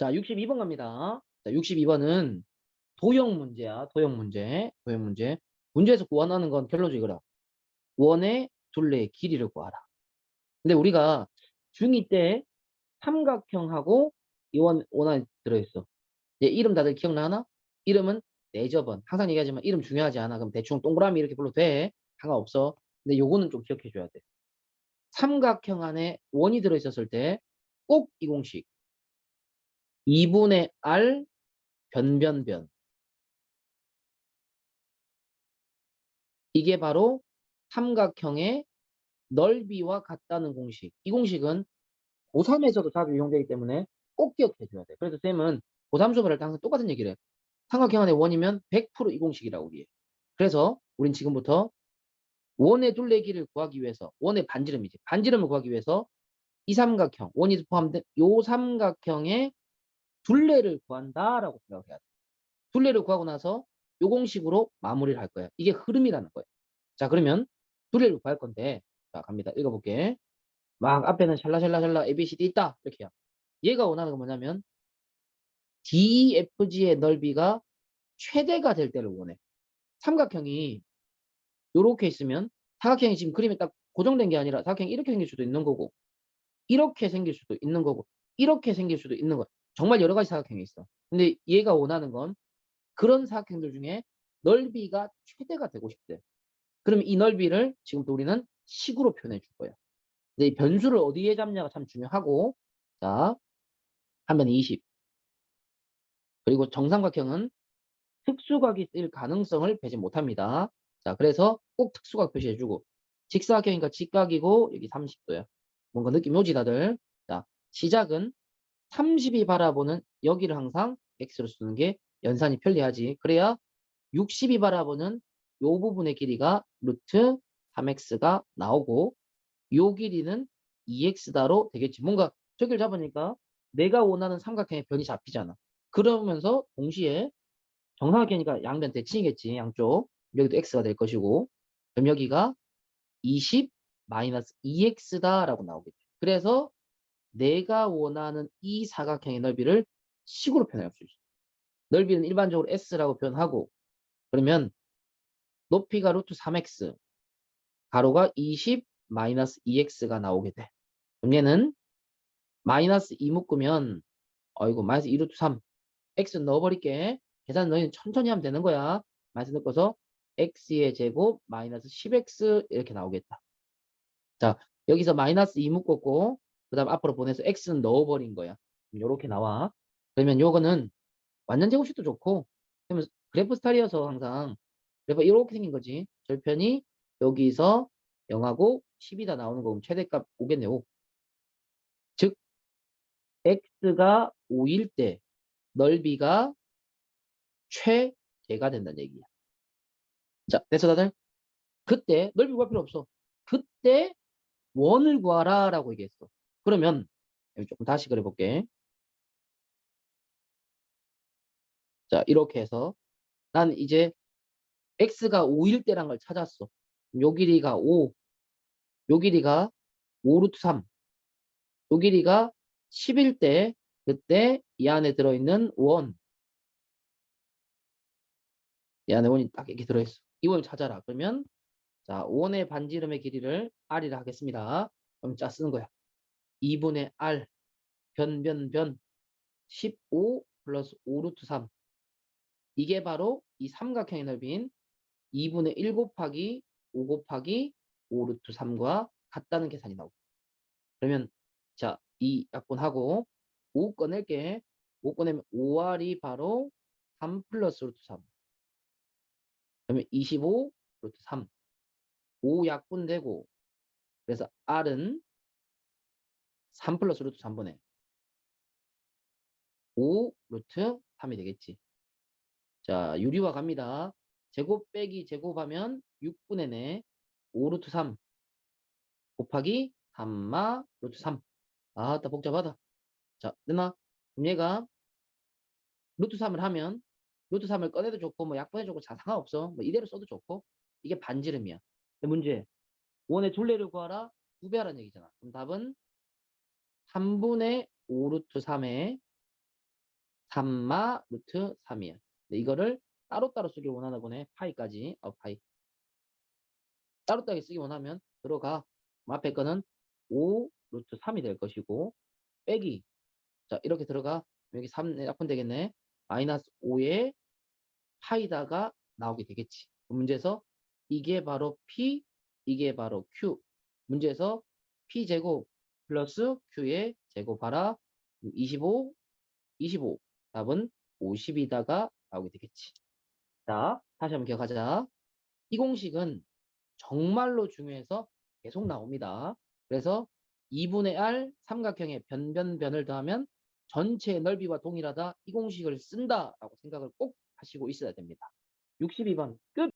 자, 62번 갑니다. 자, 62번은 도형 문제야. 도형 문제. 도형 문제. 문제에서 구원하는 건 결론적으로 이거라. 원의 둘레의 길이를 구하라. 근데 우리가 중2 때 삼각형하고 이원 원안에 들어있어. 얘 이름 다들 기억나나? 이름은 내접원. 항상 얘기하지만 이름 중요하지 않아. 그럼 대충 동그라미 이렇게 불러도 돼. 상관없어. 근데 요거는 좀 기억해 줘야 돼. 삼각형 안에 원이 들어있었을 때 꼭 이 공식. 2분의 R 변변변. 이게 바로 삼각형의 넓이와 같다는 공식. 이 공식은 고3에서도 자주 이용되기 때문에 꼭 기억해 줘야 돼. 그래서 쌤은 고3 수업을 할 때 항상 똑같은 얘기를 해. 삼각형 안에 원이면 100%이 공식이라고 우리 해. 그래서 우린 지금부터 원의 둘레 길이를 구하기 위해서 원의 반지름이지. 반지름을 구하기 위해서 이 삼각형, 원이 포함된 요 삼각형의 둘레를 구한다라고 생각해야 돼. 둘레를 구하고 나서 요 공식으로 마무리를 할 거야. 이게 흐름이라는 거야. 자, 그러면 둘레를 구할 건데 자, 갑니다. 읽어볼게. 막 앞에는 샬라샬라샬라 ABCD 있다. 이렇게요. 얘가 원하는 건 뭐냐면 DFG의 넓이가 최대가 될 때를 원해. 삼각형이 요렇게 있으면 사각형이 지금 그림에 딱 고정된 게 아니라 사각형이 이렇게 생길 수도 있는 거고 이렇게 생길 수도 있는 거고 이렇게 생길 수도 있는 거 정말 여러 가지 사각형이 있어. 근데 얘가 원하는 건 그런 사각형들 중에 넓이가 최대가 되고 싶대. 그럼 이 넓이를 지금부터 우리는 식으로 표현해 줄 거예요. 근데 이 변수를 어디에 잡냐가 참 중요하고 자, 한 변에 20. 그리고 정삼각형은 특수각이 쓸 가능성을 배제 못합니다. 자, 그래서 꼭 특수각 표시해주고 직사각형이니까 직각이고 여기 30도야. 뭔가 느낌 오지 다들? 자, 시작은 30이 바라보는 여기를 항상 x로 쓰는 게 연산이 편리하지. 그래야 60이 바라보는 요 부분의 길이가 루트 3x가 나오고 요 길이는 2x다로 되겠지. 뭔가 저기를 잡으니까 내가 원하는 삼각형의 변이 잡히잖아. 그러면서 동시에 정삼각형이니까 양변 대칭이겠지. 양쪽. 여기도 x가 될 것이고 그럼 여기가 20 마이너스 2x다라고 나오겠죠. 그래서 내가 원하는 이 사각형의 넓이를 식으로 표현할 수 있어. 넓이는 일반적으로 s라고 표현하고 그러면 높이가 루트 3x 가로가 20 마이너스 2x가 나오게 돼. 그럼 얘는 마이너스 2 묶으면 어이구 마이너스 2 루트 3 x 넣어버릴게. 계산 너희는 천천히 하면 되는 거야. 마이너스 넣고서 x의 제곱 마이너스 10x 이렇게 나오겠다. 자 여기서 마이너스 2 묶었고 그 다음 앞으로 보내서 x는 넣어버린 거야. 이렇게 나와. 그러면 요거는 완전 제곱식도 좋고 그러면 그래프 스타일이어서 항상 그래프 이렇게 생긴 거지. 절편이 여기서 0하고 10이 다 나오는 거면 최대값 5겠네 5. 즉 x가 5일 때 넓이가 최대가 된다는 얘기야. 자, 됐어 다들? 그때 넓이 구할 필요 없어. 그때 원을 구하라 라고 얘기했어. 그러면 조금 다시 그려볼게. 자, 이렇게 해서 난 이제 x가 5일 때란 걸 찾았어. 요 길이가 5, 요 길이가 5 루트 3, 요 길이가 10일 때 그때 이 안에 들어있는 원, 이 안에 원이 딱 이렇게 들어있어. 이 원을 찾아라. 그러면 자, 원의 반지름의 길이를 r이라 하겠습니다. 그럼 짜 쓰는 거야. 2분의 r 변, 변, 변 15 플러스 5루트 3 이게 바로 이 삼각형의 넓이인 2분의 1 곱하기 5 곱하기 5루트 3과 같다는 계산이 나오고. 그러면 자, 이 약분하고 5 꺼낼게. 5 꺼내면 5r이 바로 3 플러스 루트 3 그러면 25 루트 3 5 약분되고 그래서 r은 3 플러스 루트 3분의 5 루트 3이 되겠지. 자, 유리화 갑니다. 제곱 빼기 제곱하면 6분의 4, 5 루트 3 곱하기 3마 루트 3. 아, 따 복잡하다. 자, 됐나? 그럼 얘가 루트 3을 하면 루트 3을 꺼내도 좋고 뭐 약분해주고 자 상관없어. 뭐 이대로 써도 좋고 이게 반지름이야. 문제 원의 둘레를 구하라 두배 하라는 얘기잖아. 그럼 답은 3분의 5 루트 3에 3마 루트 3이야. 이거를 따로따로 쓰기 원하나 보네. 파이까지. 어, 파이. 따로따로 쓰기 원하면 들어가. 앞에 거는 5 루트 3이 될 것이고 빼기. 자, 이렇게 들어가. 여기 3 약분 되겠네. 마이너스 5에 파이다가 나오게 되겠지. 문제에서 이게 바로 P, 이게 바로 Q. 문제에서 P 제곱 플러스 Q의 제곱하라 25, 25. 답은 50이다가 나오게 되겠지. 자, 다시 한번 기억하자. 이 공식은 정말로 중요해서 계속 나옵니다. 그래서 2분의 R 삼각형의 변변변을 더하면 전체의 넓이와 동일하다 이 공식을 쓴다라고 생각을 꼭 하시고 있어야 됩니다. 62번 끝!